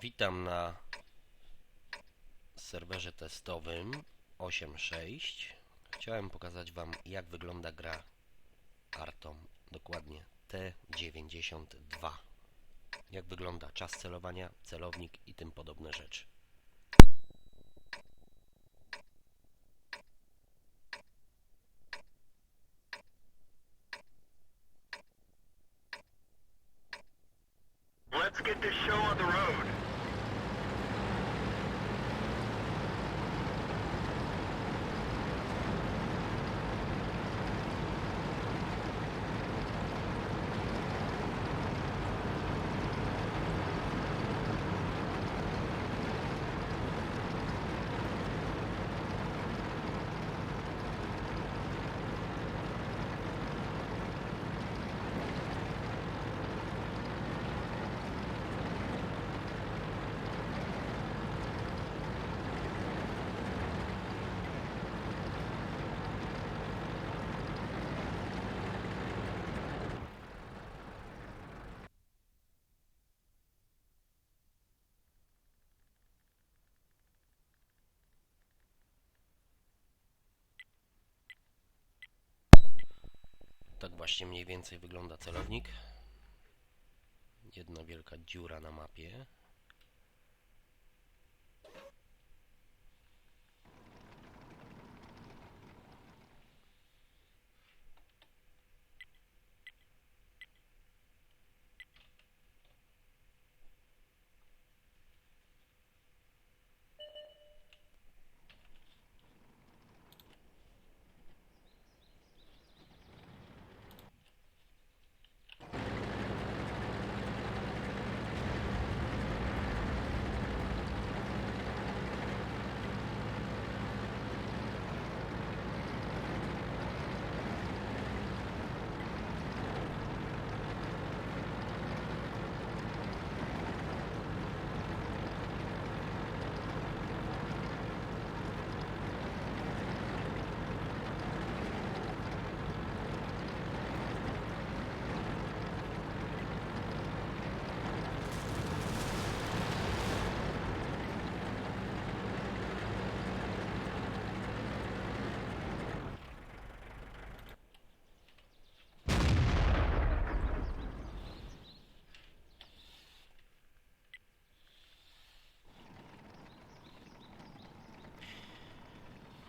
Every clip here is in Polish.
Witam na serwerze testowym 8.6. Chciałem pokazać Wam, jak wygląda gra Artom, dokładnie T92. Jak wygląda czas celowania, celownik i tym podobne rzeczy. Let's get this show on the road. Tak właśnie mniej więcej wygląda celownik. Jedna wielka dziura na mapie.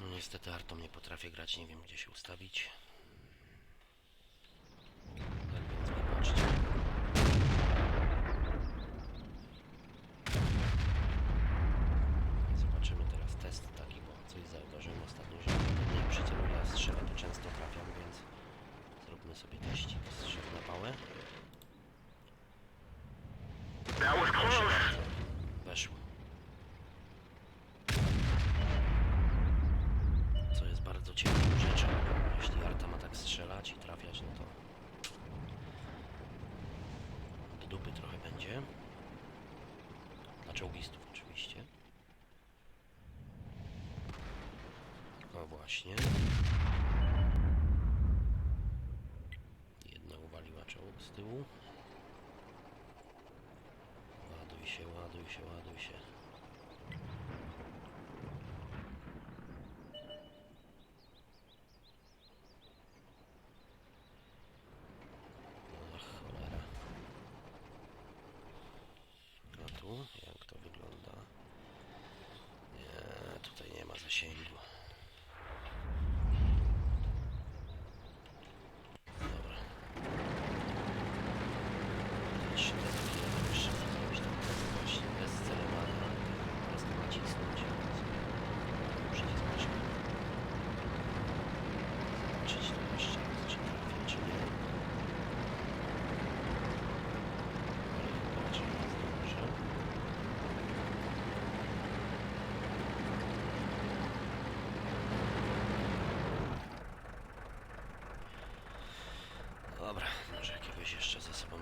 No niestety Artom nie potrafię grać, nie wiem gdzie się ustawić. Tak. Zobaczymy teraz test taki, bo coś zauważyłem ostatnio, że nie przyceluję, a strzelę, to często trafiam, więc zróbmy sobie teścik strzał na pałę. Bardzo ciekawą rzeczą. Jeśli Arta ma tak strzelać i trafiać, no to do dupy trochę będzie. Dla czołgistów oczywiście. O właśnie. Jedna uwaliła czołg z tyłu. Ładuj się, ładuj się, ładuj się.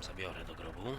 Zabiorę do grobu.